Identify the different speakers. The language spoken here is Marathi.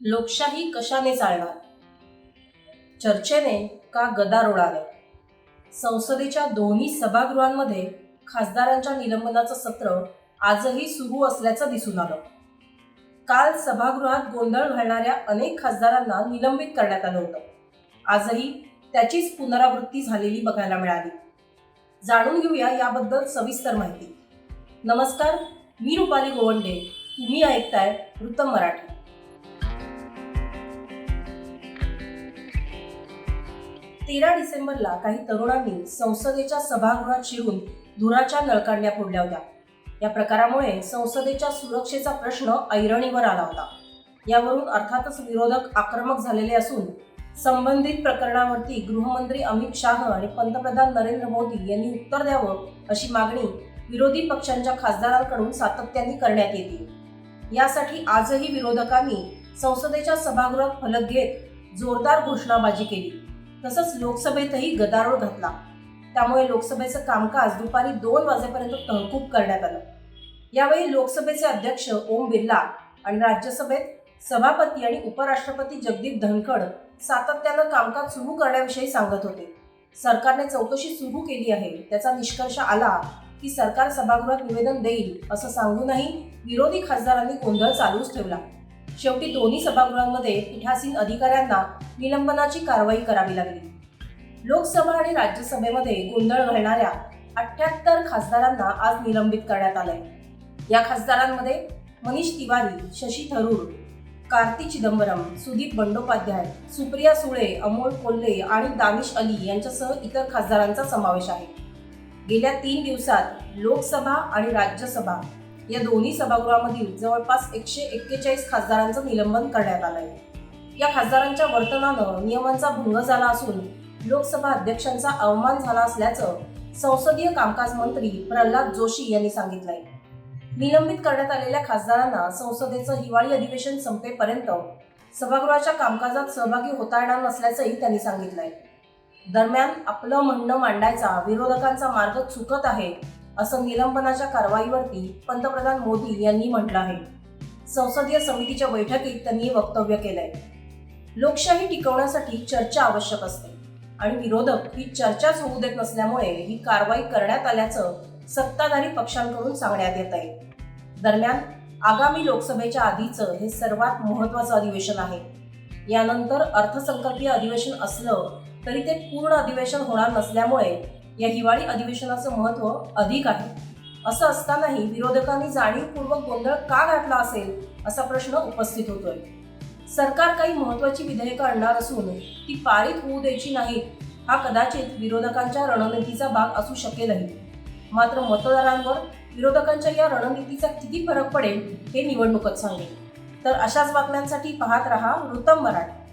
Speaker 1: लोकशाही कशाने चालणार? चर्चेने का गदारोळाने संसदेच्या दोन्ही सभागृहांमध्ये खासदारांच्या निलंबनाचं सत्र आजही सुरू असल्याचं दिसून आलं. काल सभागृहात गोंधळ घालणाऱ्या अनेक खासदारांना निलंबित करण्यात आलं होतं. आजही त्याचीच पुनरावृत्ती झालेली बघायला मिळाली. जाणून घेऊया याबद्दल सविस्तर माहिती. नमस्कार मी रुपाली गोवंडे. तुम्ही ऐकताय वृत्तम मराठी. तेरा डिसेंबरला काही तरुणांनी संसदेच्या सभागृहात शिरून धुराच्या नळकांड्या फोडल्या होत्या. या प्रकारामुळे संसदेच्या सुरक्षेचा प्रश्न ऐरणीवर आला होता. यावरून अर्थातच विरोधक आक्रमक झालेले असून संबंधित प्रकरणावरती गृहमंत्री अमित शाह आणि पंतप्रधान नरेंद्र मोदी यांनी उत्तर द्यावं अशी मागणी विरोधी पक्षांच्या खासदारांकडून सातत्याने करण्यात येते. यासाठी आजही विरोधकांनी संसदेच्या सभागृहात फलक घेत जोरदार घोषणाबाजी केली. तसंच लोकसभेतही गदारोळ घातला. त्यामुळे लोकसभेचं कामकाज दुपारी दोन वाजेपर्यंत तहकूब करण्यात आलं. यावेळी लोकसभेचे अध्यक्ष ओम बिर्ला आणि राज्यसभेत सभापती आणि उपराष्ट्रपती जगदीप धनखड सातत्यानं कामकाज सुरू करण्याविषयी सांगत होते. सरकारने चौकशी सुरू केली आहे. त्याचा निष्कर्ष आला की सरकार सभागृहात निवेदन देईल असं सांगूनही विरोधी खासदारांनी गोंधळ चालूच ठेवला. शेवटी दोन्ही सभागृहांमध्ये पीठासीन अधिकाऱ्यांना निलंबनाची कारवाई करावी लागली. लोकसभा आणि राज्यसभेमध्ये गोंधळ घालणाऱ्या अठ्याहत्तर खासदारांना आज निलंबित करण्यात आलंय. या खासदारांमध्ये मनीष तिवारी शशी थरूर कार्ती चिदंबरम सुदीप बंडोपाध्याय सुप्रिया सुळे अमोल कोल्हे आणि दानिश अली यांच्यासह इतर खासदारांचा समावेश आहे. गेल्या तीन दिवसात लोकसभा आणि राज्यसभा या दोन्ही सभागृहामधील जवळपास एकशे एक्केचाळीस खासदारांचं निलंबन करण्यात आलं आहे या खासदारांच्या वर्तनानं नियमांचा भंग झाला असून लोकसभा अध्यक्षांचा अवमान झाला असल्याचं संसदीय कामकाज मंत्री प्रल्हाद जोशी यांनी सांगितलंय. निलंबित करण्यात आलेल्या खासदारांना संसदेचं हिवाळी अधिवेशन संपेपर्यंत सभागृहाच्या कामकाजात सहभागी होता येणार नसल्याचंही त्यांनी सांगितलंय. दरम्यान आपलं म्हणणं मांडायचा विरोधकांचा मार्ग चुकत आहे असं निलंबनाच्या कारवाईवरती पंतप्रधान मोदी यांनी म्हटलं आहे. संसदीय समितीच्या बैठकीत त्यांनी वक्तव्य केलंय. लोकशाही टिकवण्यासाठी चर्चा आवश्यक असते आणि विरोधक ही चर्चाच होऊ देत नसल्यामुळे ही कारवाई करण्यात आल्याचं सत्ताधारी पक्षांकडून सांगण्यात येत आहे. दरम्यान आगामी लोकसभेच्या आधीचं हे सर्वात महत्वाचं अधिवेशन आहे. यानंतर अर्थसंकल्पीय अधिवेशन असलं तरी ते पूर्ण अधिवेशन होणार नसल्यामुळे या हिवाळी अधिवेशनाचं महत्त्व अधिक आहे. असं असतानाही विरोधकांनी जाणीवपूर्वक गोंधळ का घातला असेल असा प्रश्न उपस्थित होतोय. सरकार काही महत्वाची विधेयकं आणणार असून ती पारित होऊ द्यायची नाहीत हा कदाचित विरोधकांच्या रणनीतीचा भाग असू शकेलही. मात्र मतदारांवर विरोधकांच्या या रणनीतीचा किती फरक पडेल हे निवडणूकच सांगेल. तर अशाच बातम्यांसाठी पाहत रहा वृत्तम मराठी.